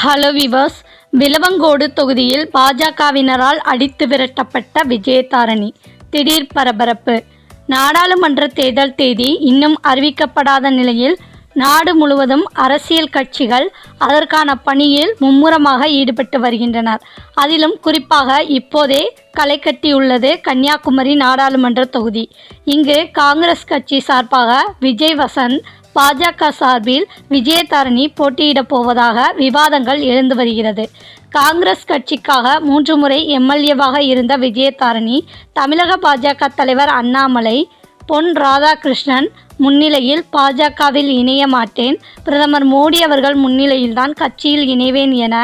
Hello viewers Vilavancode தொகுதியில் பாஜகவினரால் அடித்து விரட்டப்பட்ட விஜயதாரணி. திடீர் பரபரப்பு. நாடாளுமன்ற தேர்தல் தேதி இன்னும் அறிவிக்கப்படாத நிலையில் நாடு முழுவதும் அரசியல் கட்சிகள் அதற்கான பணியில் மும்முரமாக ஈடுபட்டு வருகின்றனர். அதிலும் குறிப்பாக இப்போதே களை கட்டியுள்ளது கன்னியாகுமரி நாடாளுமன்ற தொகுதி. இங்கு காங்கிரஸ் கட்சி சார்பாக விஜய் வசந்த் பாஜக சார்பில் விஜயதாரணி போட்டியிடப் போவதாக விவாதங்கள் எழுந்து வருகிறது. காங்கிரஸ் கட்சிக்காக மூன்று முறை எம்எல்ஏவாக இருந்த விஜயதாரணி தமிழக பாஜக தலைவர் அண்ணாமலை பொன் ராதாகிருஷ்ணன் முன்னிலையில் பாஜகவில் இணைய மாட்டேன் பிரதமர் மோடி அவர்கள் முன்னிலையில்தான் கட்சியில் இணைவேன் என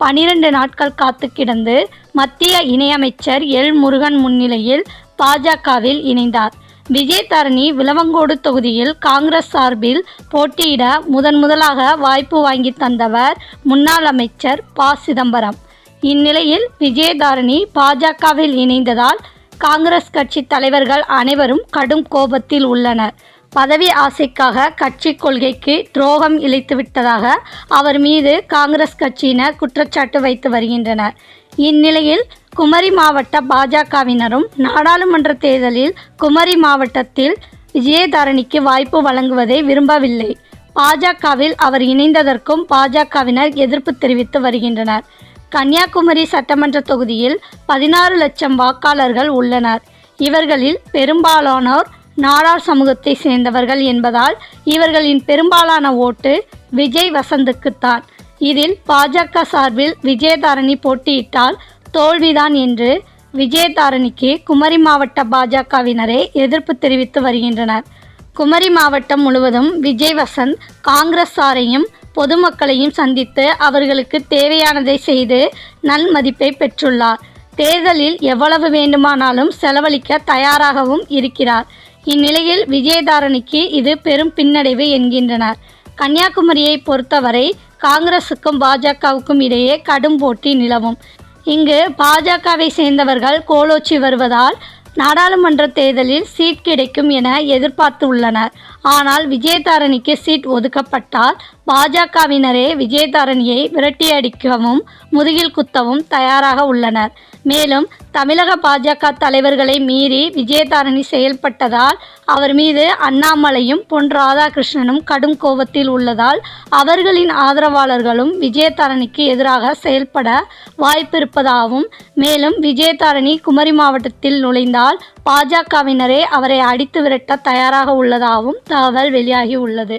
பனிரெண்டு நாட்கள் காத்து கிடந்து மத்திய இணையமைச்சர் எல் முருகன் முன்னிலையில் பாஜகவில் இணைந்தார். விஜயதாரணி விலவங்கோடு தொகுதியில் காங்கிரஸ் சார்பில் போட்டியிட முதன் முதலாக வாய்ப்பு வாங்கி தந்தவர் முன்னாள் அமைச்சர் ப. சிதம்பரம். இந்நிலையில் விஜயதாரணி பாஜகவில் இணைந்ததால் காங்கிரஸ் கட்சி தலைவர்கள் அனைவரும் கடும் கோபத்தில் உள்ளனர். பதவி ஆசைக்காக கட்சி கொள்கைக்கு துரோகம் இழைத்துவிட்டதாக அவர் மீது காங்கிரஸ் கட்சியினர் குற்றச்சாட்டு வைத்து வருகின்றனர். இந்நிலையில் குமரி மாவட்ட பாஜகவினரும் நாடாளுமன்ற தேர்தலில் குமரி மாவட்டத்தில் விஜயதாரணிக்கு வாய்ப்பு வழங்குவதை விரும்பவில்லை. பாஜகவில் அவர் இணைந்ததற்கும் பாஜகவினர் எதிர்ப்பு தெரிவித்து வருகின்றனர். கன்னியாகுமரி சட்டமன்ற தொகுதியில் பதினாறு லட்சம் வாக்காளர்கள் உள்ளனர். இவர்களில் பெரும்பாலானோர் நாடார் சமூகத்தை சேர்ந்தவர்கள் என்பதால் இவர்களின் பெரும்பாலான ஓட்டு விஜய் வசந்துக்குத்தான். இதில் பாஜக சார்பில் விஜயதாரணி போட்டியிட்டால் தோல்விதான் என்று விஜயதாரணிக்கு குமரி மாவட்ட பாஜகவினரே எதிர்ப்பு தெரிவித்து வருகின்றனர். குமரி மாவட்டம் முழுவதும் விஜய் வசந்த் காங்கிரஸாரையும் பொதுமக்களையும் சந்தித்து அவர்களுக்கு தேவையானதை செய்து நன்மதிப்பை பெற்றுள்ளார். தேர்தலில் எவ்வளவு வேண்டுமானாலும் செலவழிக்க தயாராகவும் இருக்கிறார். இந்நிலையில் விஜயதாரணிக்கு இது பெரும் பின்னடைவு என்கின்றனர். கன்னியாகுமரியை பொறுத்தவரை காங்கிரசுக்கும் பாஜகவுக்கும் இடையே கடும் போட்டி நிலவும். இங்கு பாஜகவை சேர்ந்தவர்கள் கோலோச்சி வருவதால் நாடாளுமன்ற தேர்தலில் சீட் கிடைக்கும் என எதிர்பார்த்து உள்ளனர் ஆனால் விஜயதாரணிக்கு சீட் ஒதுக்கப்பட்டால் பாஜகவினரே விஜயதாரணியை விரட்டியடிக்கவும் முதுகில் குத்தவும் தயாராக உள்ளனர். மேலும் தமிழக பாஜக தலைவர்களை மீறி விஜயதாரணி செயல்பட்டதால் அவர் மீது அண்ணாமலையும் பொன் ராதாகிருஷ்ணனும் கடும் கோபத்தில் உள்ளதால் அவர்களின் ஆதரவாளர்களும் விஜயதாரணிக்கு எதிராக செயல்பட வாய்ப்பிருப்பதாகவும் மேலும் விஜயதாரணி குமரி மாவட்டத்தில் நுழைந்தால் பாஜகவினரே அவரை அடித்து விரட்ட தயாராக உள்ளதாகவும் தகவல் வெளியாகி உள்ளது.